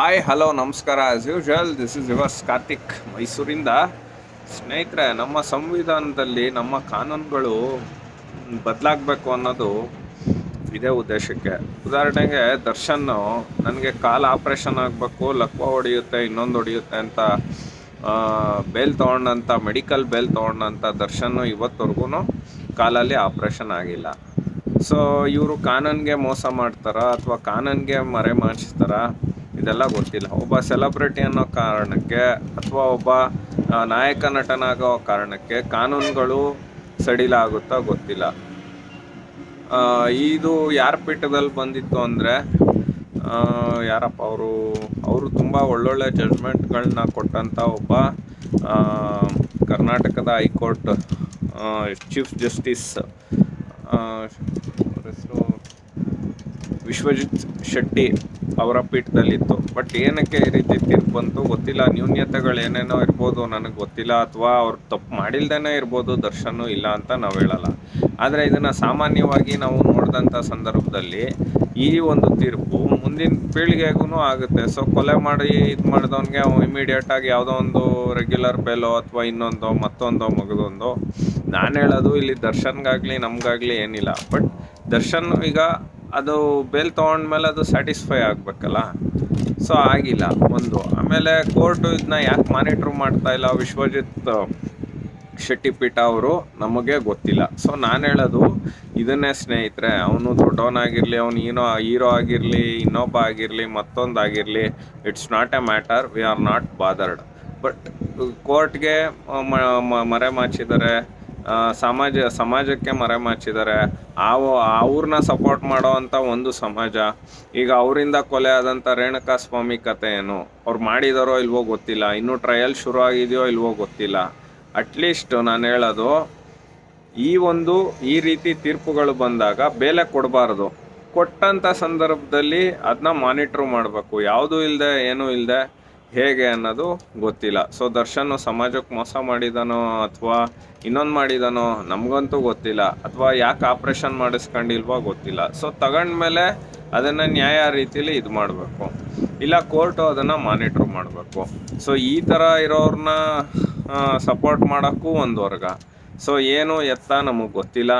Hi hello ನಮಸ್ಕಾರ. As usual this is yours Karthik ಮೈಸೂರಿಂದ ಸ್ನೇಹಿತರೆ, ನಮ್ಮ ಸಂವಿಧಾನದಲ್ಲಿ ನಮ್ಮ ಕಾನೂನುಗಳು ಬದಲಾಗಬೇಕು ಅನ್ನೋದು ಇದೇ ಉದ್ದೇಶಕ್ಕೆ. ಉದಾಹರಣೆಗೆ, ದರ್ಶನ್, ನನಗೆ ಕಾಲು ಆಪ್ರೇಷನ್ ಆಗಬೇಕು, ಲಕ್ವ ಹೊಡೆಯುತ್ತೆ, ಇನ್ನೊಂದು ಹೊಡೆಯುತ್ತೆ ಅಂತ ಬೇಲ್ ತೊಗೊಂಡಂಥ ಮೆಡಿಕಲ್ ಬೇಲ್ ತೊಗೊಂಡಂಥ ದರ್ಶನ್ ಇವತ್ತವರೆಗೂ ಕಾಲಲ್ಲಿ ಆಪ್ರೇಷನ್ ಆಗಿಲ್ಲ. ಸೊ ಇವರು ಕಾನೂನಿಗೆ ಮೋಸ ಮಾಡ್ತಾರಾ ಅಥವಾ ಕಾನೂನಿಗೆ ಮರೆ ಮಾಡಿಸ್ತಾರ? ಇದೆಲ್ಲ ಗೊತ್ತಿಲ್ಲ. ಒಬ್ಬ ಸೆಲೆಬ್ರಿಟಿ ಅನ್ನೋ ಕಾರಣಕ್ಕೆ ಅಥವಾ ಒಬ್ಬ ನಾಯಕ ನಟನಾಗೋ ಕಾರಣಕ್ಕೆ ಕಾನೂನುಗಳು ಸಡಿಲ ಆಗುತ್ತಾ ಗೊತ್ತಿಲ್ಲ ಇದು ಯಾರ ಪೀಠದಲ್ಲಿ ಬಂದಿತ್ತು ಅಂದರೆ ಯಾರಪ್ಪ ಅವರು ಅವರು ತುಂಬ ಒಳ್ಳೊಳ್ಳೆ ಜಡ್ಜ್ಮೆಂಟ್ಗಳನ್ನ ಕೊಟ್ಟಂಥ ಒಬ್ಬ ಕರ್ನಾಟಕದ ಹೈಕೋರ್ಟ್ ಚೀಫ್ ಜಸ್ಟಿಸ್ ಅವರ ಹೆಸರು ವಿಶ್ವಜಿತ್ ಶೆಟ್ಟಿ ಅವರ ಪೀಠದಲ್ಲಿತ್ತು. ಬಟ್ ಏನಕ್ಕೆ ಈ ರೀತಿ ತೀರ್ಪು ಬಂತು ಗೊತ್ತಿಲ್ಲ. ನ್ಯೂನ್ಯತೆಗಳು ಏನೇನೋ ಇರ್ಬೋದು, ನನಗೆ ಗೊತ್ತಿಲ್ಲ. ಅಥವಾ ಅವ್ರು ತಪ್ಪು ಮಾಡಿಲ್ದೇನೆ ಇರ್ಬೋದು ದರ್ಶನ ಇಲ್ಲ ಅಂತ ನಾವು ಹೇಳಲ್ಲ. ಆದರೆ ಇದನ್ನು ಸಾಮಾನ್ಯವಾಗಿ ನಾವು ನೋಡಿದಂಥ ಸಂದರ್ಭದಲ್ಲಿ ಈ ಒಂದು ತೀರ್ಪು ಮುಂದಿನ ಪೀಳಿಗೆಗೂ ಆಗುತ್ತೆ. ಸೊ ಕೊಲೆ ಮಾಡಿ ಇದು ಮಾಡಿದವನಿಗೆ ಅವ್ನು ಇಮಿಡಿಯೇಟಾಗಿ ಯಾವುದೋ ಒಂದು ರೆಗ್ಯುಲರ್ ಬೆಲೋ ಅಥವಾ ಇನ್ನೊಂದೋ, ಮತ್ತೊಂದೋ, ಮಗದೊಂದೋ. ನಾನು ಹೇಳೋದು ಇಲ್ಲಿ ದರ್ಶನ್ಗಾಗಲಿ, ನಮಗಾಗಲಿ ಏನಿಲ್ಲ. ಬಟ್ ದರ್ಶನ್ ಈಗ ಅದು ಬೇಲ್ ತೊಗೊಂಡ್ಮೇಲೆ ಅದು ಸ್ಯಾಟಿಸ್ಫೈ ಆಗಬೇಕಲ್ಲ? ಸೊ ಆಗಿಲ್ಲ, ಒಂದು. ಆಮೇಲೆ ಕೋರ್ಟು ಇದನ್ನ ಯಾಕೆ ಮಾನಿಟ್ರ್ ಮಾಡ್ತಾ ಇಲ್ಲ? ವಿಶ್ವಜಿತ್ ಶೆಟ್ಟಿಪೀಠ ಅವರು ನಮಗೆ ಗೊತ್ತಿಲ್ಲ. ಸೊ ನಾನು ಹೇಳೋದು, ಇದನ್ನೇ ಸ್ನೇಹಿತರೆ, ಅವನು ದೊಡ್ಡವನಾಗಿರಲಿ ಅವನು ಏನೋ ಹೀರೋ ಆಗಿರಲಿ, ಇನ್ನೊಬ್ಬ ಆಗಿರಲಿ, ಮತ್ತೊಂದು ಆಗಿರಲಿ it's not a matter we are not bothered but ಕೋರ್ಟ್ಗೆ ಮರೆ ಮಾಚಿದ್ದಾರೆ ಸಮಾಜ, ಸಮಾಜಕ್ಕೆ ಮರೆಮಾಚಿದ್ದಾರೆ ಆ ಅವ್ರನ್ನ ಸಪೋರ್ಟ್ ಮಾಡೋ ಅಂಥ ಒಂದು ಸಮಾಜ. ಈಗ ಅವರಿಂದ ಕೊಲೆ ಆದಂಥ ರೇಣುಕಾ ಸ್ವಾಮಿ ಕತೆ ಏನು? ಅವ್ರು ಮಾಡಿದಾರೋ ಇಲ್ವೋ ಗೊತ್ತಿಲ್ಲ. ಇನ್ನೂ ಟ್ರಯಲ್ ಶುರು ಆಗಿದೆಯೋ ಇಲ್ವೋ ಗೊತ್ತಿಲ್ಲ. ಅಟ್ಲೀಸ್ಟ್ ನಾನು ಹೇಳೋದು, ಈ ಒಂದು, ಈ ರೀತಿ ತೀರ್ಪುಗಳು ಬಂದಾಗ ಬೇಲೆ ಕೊಡಬಾರ್ದು. ಕೊಟ್ಟಂಥ ಸಂದರ್ಭದಲ್ಲಿ ಅದನ್ನ ಮಾನಿಟ್ರ್ ಮಾಡಬೇಕು. ಯಾವುದೂ ಇಲ್ಲದೆ ಏನೂ ಇಲ್ಲದೆ ಹೇಗೆ ಅನ್ನೋದು ಗೊತ್ತಿಲ್ಲ. ಸೊ ದರ್ಶನ್ ಸಮಾಜಕ್ಕೆ ಮೋಸ ಮಾಡಿದಾನೋ ಅಥವಾ ಇನ್ನೊಂದು ಮಾಡಿದಾನೋ ನಮಗಂತೂ ಗೊತ್ತಿಲ್ಲ. ಅಥವಾ ಯಾಕೆ ಆಪ್ರೇಷನ್ ಮಾಡಿಸ್ಕೊಂಡಿಲ್ವೋ ಗೊತ್ತಿಲ್ಲ. ಸೊ ತಗೊಂಡ್ಮೇಲೆ ಅದನ್ನು ನ್ಯಾಯ ರೀತಿಯಲ್ಲಿ ಇದು ಮಾಡಬೇಕು. ಇಲ್ಲ ಕೋರ್ಟು ಅದನ್ನು ಮಾನಿಟ್ರ್ ಮಾಡಬೇಕು. ಸೊ ಈ ಥರ ಇರೋರನ್ನ ಸಪೋರ್ಟ್ ಮಾಡೋಕ್ಕೂ ಒಂದು ವರ್ಗ. ಸೊ ಏನು ಎತ್ತ ನಮಗೆ ಗೊತ್ತಿಲ್ಲ.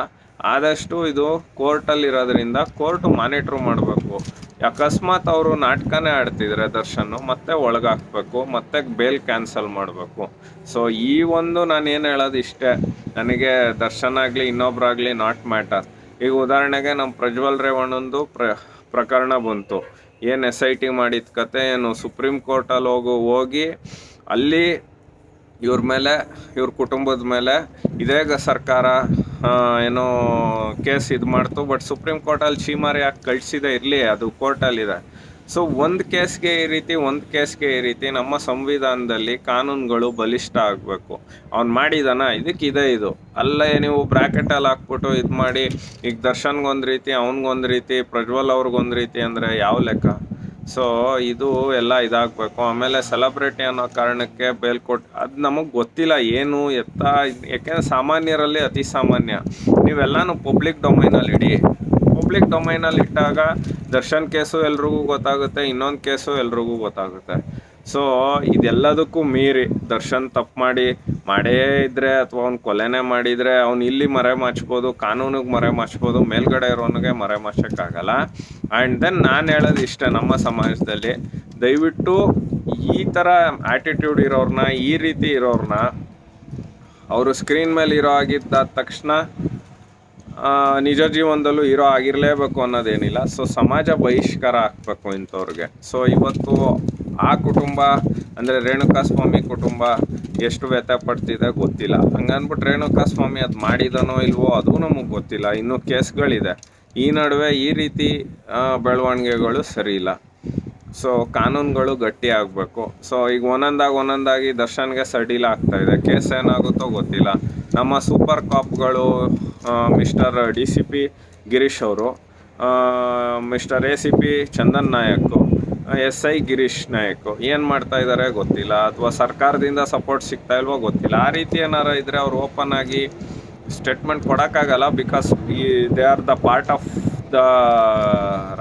ಆದಷ್ಟು ಇದು ಕೋರ್ಟಲ್ಲಿ ಕೋರ್ಟು ಕೋರ್ಟ್ ಮಾನಿಟ್ರ್ ಮಾಡಬೇಕು. ಅಕಸ್ಮಾತ್ ಅವರು ನಾಟಕನೇ ಆಡ್ತಿದ್ರೆ ದರ್ಶನ್, ಮತ್ತೆ ಒಳಗಾಕ್ಬೇಕು, ಮತ್ತೆ ಬೇಲ್ ಕ್ಯಾನ್ಸಲ್ ಮಾಡಬೇಕು. ಸೊ ಈ ಒಂದು ನಾನು ಏನು ಹೇಳೋದು ಇಷ್ಟೇ, ನನಗೆ ದರ್ಶನ್ ಆಗಲಿ, ಇನ್ನೊಬ್ರಾಗಲಿ ನಾಟ್ ಮ್ಯಾಟರ್ ಈಗ ಉದಾಹರಣೆಗೆ ನಮ್ಮ ಪ್ರಜ್ವಲ್ ರೇವಣ್ಣಂದು ಪ್ರ, ಪ್ರಕರಣ ಬಂತು. ಏನು ಎಸ್ ಐ ಟಿ ಮಾಡಿದ ಕತೆ, ಏನು ಸುಪ್ರೀಂ ಕೋರ್ಟಲ್ಲಿ ಹೋಗು, ಹೋಗಿ ಅಲ್ಲಿ ಇವ್ರ ಮೇಲೆ, ಇವ್ರ ಕುಟುಂಬದ ಮೇಲೆ, ಇದೇ ಸರ್ಕಾರ ಏನೋ ಕೇಸ್ ಇದು ಮಾಡ್ತು ಬಟ್ ಸುಪ್ರೀಂ ಕೋರ್ಟಲ್ಲಿ ಚೀಮಾರಿ ಯಾಕೆ ಕಳಿಸಿದೆ ಇರಲಿ, ಅದು ಕೋರ್ಟಲ್ಲಿದೆ ಸೊ ಒಂದು ಕೇಸ್ಗೆ ಈ ರೀತಿ, ಒಂದು ಕೇಸ್ಗೆ ಈ ರೀತಿ ನಮ್ಮ ಸಂವಿಧಾನದಲ್ಲಿ ಕಾನೂನುಗಳು ಬಲಿಷ್ಠ ಆಗಬೇಕು. ಅವ್ನು ಮಾಡಿದಾನ ಇದಕ್ಕೆ ಇದೆ ಇದು. ಅಲ್ಲೇ ನೀವು ಬ್ರ್ಯಾಕೆಟಲ್ಲಿ ಹಾಕ್ಬಿಟ್ಟು ಇದು ಮಾಡಿ, ಈಗ ದರ್ಶನ್ಗೊಂದು ರೀತಿ, ಅವ್ನಿಗೊಂದು ರೀತಿ, ಪ್ರಜ್ವಲ್ ಅವ್ರಿಗೊಂದು ರೀತಿ ಅಂದರೆ ಯಾವ ಲೆಕ್ಕ? ಸೊ ಇದು ಎಲ್ಲ ಇದಾಗಬೇಕು. ಆಮೇಲೆ ಸೆಲೆಬ್ರಿಟಿ ಅನ್ನೋ ಕಾರಣಕ್ಕೆ ಬೇಲ್ ಅದು ನಮಗೆ ಗೊತ್ತಿಲ್ಲ ಏನು ಎತ್ತ, ಯಾಕೆಂದ್ರೆ ಸಾಮಾನ್ಯರಲ್ಲಿ ಅತಿ ಸಾಮಾನ್ಯ. ನೀವೆಲ್ಲನೂ ಪಬ್ಲಿಕ್ ಡೊಮೈನಲ್ಲಿ ಇಡಿ ಪಬ್ಲಿಕ್ ಡೊಮೈನಲ್ಲಿ ಇಟ್ಟಾಗ ದರ್ಶನ್ ಕೇಸು ಎಲ್ರಿಗೂ ಗೊತ್ತಾಗುತ್ತೆ, ಇನ್ನೊಂದು ಕೇಸು ಎಲ್ರಿಗೂ ಗೊತ್ತಾಗುತ್ತೆ. ಸೊ ಇದೆಲ್ಲದಕ್ಕೂ ಮೀರಿ ದರ್ಶನ್ ತಪ್ಪು ಮಾಡಿ, ಮಾಡೇ ಇದ್ರೆ ಅಥವಾ ಅವ್ನು ಕೊಲೆನೇ ಮಾಡಿದರೆ ಅವ್ನು ಇಲ್ಲಿ ಮರೆ ಮಾಚ್ಬೋದು, ಕಾನೂನಿಗೆ ಮರೆ ಮಾಚ್ಬೋದು, ಮೇಲ್ಗಡೆ ಇರೋನಿಗೆ ಮರೆ ಮಾಚೋಕ್ಕಾಗಲ್ಲ ಆ್ಯಂಡ್ ದೆನ್ ನಾನು ಹೇಳೋದು ಇಷ್ಟೇ ನಮ್ಮ ಸಮಾಜದಲ್ಲಿ. ದಯವಿಟ್ಟು ಈ ಥರ ಆ್ಯಟಿಟ್ಯೂಡ್ ಇರೋರನ್ನ ಈ ರೀತಿ ಇರೋರನ್ನ ಅವರು ಸ್ಕ್ರೀನ್ ಮೇಲೆ ಇರೋ ಆಗಿದ್ದ ತಕ್ಷಣ ನಿಜ ಜೀವನದಲ್ಲೂ ಹೀರೋ ಆಗಿರಲೇಬೇಕು ಅನ್ನೋದೇನಿಲ್ಲ. ಸೊ ಸಮಾಜ ಬಹಿಷ್ಕಾರ ಹಾಕ್ಬೇಕು ಇಂಥವ್ರಿಗೆ. ಸೊ ಇವತ್ತು ಆ ಕುಟುಂಬ, ಅಂದರೆ ರೇಣುಕಾ ಸ್ವಾಮಿ ಕುಟುಂಬ ಎಷ್ಟು ವ್ಯಥೆ ಪಡ್ತಿದೆ ಗೊತ್ತಿಲ್ಲ. ಹಂಗನ್ಬಿಟ್ಟು ರೇಣುಕಾ ಸ್ವಾಮಿ ಅದು ಮಾಡಿದನೋ ಇಲ್ವೋ ಅದು ನಮಗೆ ಗೊತ್ತಿಲ್ಲ. ಇನ್ನೂ ಕೇಸ್ಗಳಿದೆ. ಈ ನಡುವೆ ಈ ರೀತಿ ಬೆಳವಣಿಗೆಗಳು ಸರಿ ಇಲ್ಲ. ಸೊ ಕಾನೂನುಗಳು ಗಟ್ಟಿ ಆಗಬೇಕು. ಸೊ ಈಗ ಒಂದೊಂದಾಗಿ ಒಂದೊಂದಾಗಿ ದರ್ಶನ್ಗೆ ಸಡಿಲ ಆಗ್ತಾ ಇದೆ. ಕೇಸ್ ಏನಾಗುತ್ತೋ ಗೊತ್ತಿಲ್ಲ. ನಮ್ಮ super ಕಾಪ್ಗಳು mister D C P Girish ಅವರು mister A C P Chandan Nayak, S I Girish Nayak, ಏನು ಮಾಡ್ತಾ ಇದ್ದಾರೆ ಗೊತ್ತಿಲ್ಲ, ಅಥವಾ ಸರ್ಕಾರದಿಂದ ಸಪೋರ್ಟ್ ಸಿಗ್ತಾ ಇಲ್ವೋ ಗೊತ್ತಿಲ್ಲ. ಆ ರೀತಿ ಏನಾರು ಇದ್ದರೆ ಅವ್ರು ಓಪನ್ ಆಗಿ ಸ್ಟೇಟ್ಮೆಂಟ್ ಕೊಡೋಕ್ಕಾಗಲ್ಲ, ಬಿಕಾಸ್ ಈ, they are the part of the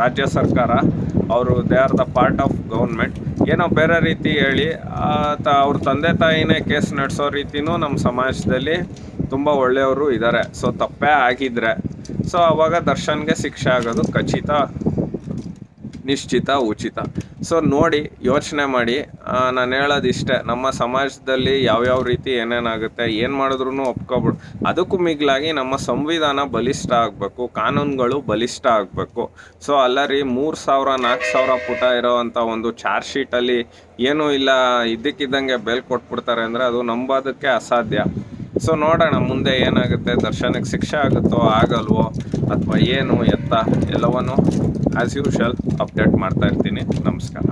ರಾಜ್ಯ ಸರ್ಕಾರ, ಅವರು they are the part of government. ಏನೋ ಬೇರೆ ರೀತಿ ಹೇಳಿ ತ, ಅವ್ರ ತಂದೆ ತಾಯಿನೇ ಕೇಸ್ ನಡೆಸೋ ರೀತಿನೂ ನಮ್ಮ ಸಮಾಜದಲ್ಲಿ ತುಂಬ ಒಳ್ಳೆಯವರು ಇದ್ದಾರೆ ಸೊ ತಪ್ಪೇ ಆಗಿದ್ರೆ. ಸೊ ಅವಾಗ ದರ್ಶನ್ಗೆ ಶಿಕ್ಷೆ ಆಗೋದು ಖಚಿತ. ನಿಶ್ಚಿತ, ಉಚಿತ. ಸೊ ನೋಡಿ, ಯೋಚನೆ ಮಾಡಿ. ನಾನು ಹೇಳೋದು ಇಷ್ಟೇ ನಮ್ಮ ಸಮಾಜದಲ್ಲಿ ಯಾವ್ಯಾವ ರೀತಿ ಏನೇನಾಗುತ್ತೆ, ಏನು ಮಾಡಿದ್ರು ಒಪ್ಕೊಬಿಡು, ಅದಕ್ಕೂ ಮಿಗಿಲಾಗಿ ನಮ್ಮ ಸಂವಿಧಾನ ಬಲಿಷ್ಠ ಆಗಬೇಕು, ಕಾನೂನುಗಳು ಬಲಿಷ್ಠ ಆಗಬೇಕು. ಸೊ ಅಲ್ಲ ರೀ, ಮೂರು ಸಾವಿರ ನಾಲ್ಕು ಸಾವಿರ ಪುಟ ಇರೋವಂಥ ಒಂದು ಚಾರ್ಜ್ ಶೀಟಲ್ಲಿ ಏನೂ ಇಲ್ಲ, ಇದ್ದಕ್ಕಿದ್ದಂಗೆ ಬೆಲ್ ಕೊಟ್ಬಿಡ್ತಾರೆ ಅಂದರೆ ಅದು ನಂಬೋದಕ್ಕೆ ಅಸಾಧ್ಯ. ಸೊ ನೋಡೋಣ, ಮುಂದೆ ಏನಾಗುತ್ತೆ, ದರ್ಶನಕ್ಕೆ ಶಿಕ್ಷೆ ಆಗುತ್ತೋ, ಆಗಲ್ವೋ, ಅಥವಾ ಏನು, ಎತ್ತ, ಎಲ್ಲವನ್ನು. ಆ್ಯಸ್ ಯೂಶಲ್ ಅಪ್ಡೇಟ್ ಮಾಡ್ತಾ ಇರ್ತೀನಿ. ನಮಸ್ಕಾರ.